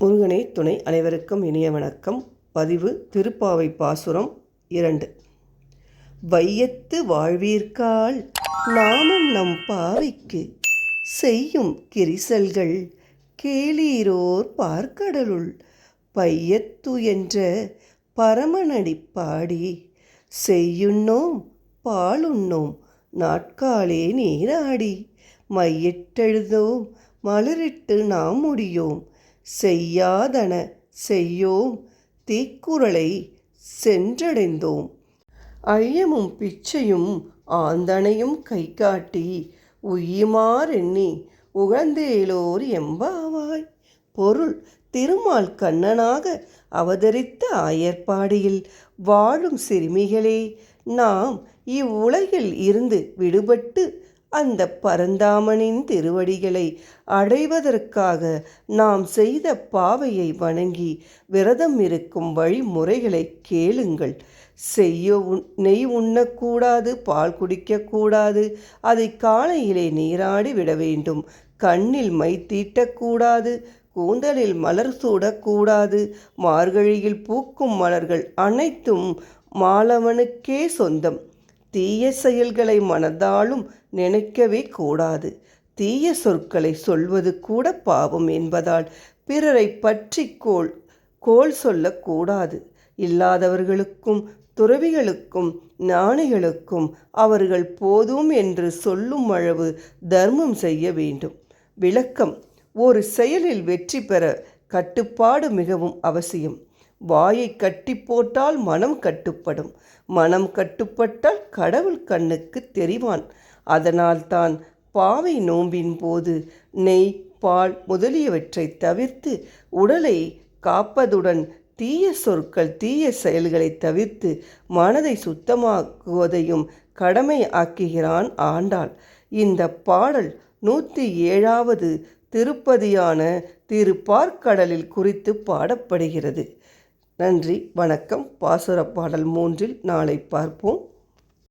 முருகனே துணை அனைவருக்கும் இனிய வணக்கம். பதிவு திருப்பாவை பாசுரம் இரண்டு. வையத்து வாழ்வீர்கால் நாமும் நம் பாவைக்கு செய்யும் கிரிசல்கள் கேளீரோர் பார்க்கடலுள் பையத்து என்ற பரமனடி பாடி செய்யுண்ணோம் பாலுண்ணோம் நாட்காலே நீராடி மையிட்டெழுதோம் மலரிட்டு நாம் முடியோம் செய்யாதன செய்யோம் தீக்குறளை சென்றடைந்தோம். ஐயமும் பிச்சையும் ஆந்தனையும் கை காட்டி உய்யுமாறெண்ணி உகந்தேலோர் எம்பாவாய். பொருள் திருமால் கண்ணனாக அவதரித்த ஆயர்பாடியில் வாழும் சிறுமிகளே நாம் இவ்வுலகில் இருந்து விடுபட்டு அந்த பரந்தாமனின் திருவடிகளை அடைவதற்காக நாம் செய்த பாவையை வணங்கி விரதம் இருக்கும் வழிமுறைகளை கேளுங்கள். செய்ய உண் நெய் உண்ணக்கூடாது பால் குடிக்கக்கூடாது அதை காலையிலே நீராடி விட வேண்டும். கண்ணில் மை தீட்டக்கூடாது கூந்தலில் மலர் சூடக்கூடாது மார்கழியில் பூக்கும் மலர்கள் அனைத்தும் மாலவனுக்கே சொந்தம். தீய செயல்களை மனதாலும் நினைக்கவே கூடாது. தீய சொற்களை சொல்வது கூட பாவம் என்பதால் பிறரை பற்றி கோள் கோள் சொல்லக்கூடாது இல்லாதவர்களுக்கும் துறவிகளுக்கும் ஞானிகளுக்கும் அவர்கள் போதும் என்று சொல்லும் அளவு தர்மம் செய்ய வேண்டும். விளக்கம் ஒரு செயலில் வெற்றி பெற கட்டுப்பாடு மிகவும் அவசியம். வாயை கட்டி போட்டால் மனம் கட்டுப்படும். மனம் கட்டுப்பட்டால் கடவுள் கண்ணுக்கு தெரிவான். அதனால்தான் பாவை நோம்பின் போது நெய் பால் முதலியவற்றை தவிர்த்து உடலை காப்பதுடன் தீய சொற்கள் தீய செயல்களை தவிர்த்து மனதை சுத்தமாக்குவதையும் கடமை ஆக்குகிறான் ஆண்டாள். இந்த பாடல் நூற்றி ஏழாவது திருப்பதியான திருப்பார்க்கடலில் குறித்து பாடப்படுகிறது. நன்றி வணக்கம். பாசுர பாடல் மூன்றில் நாளை பார்ப்போம்.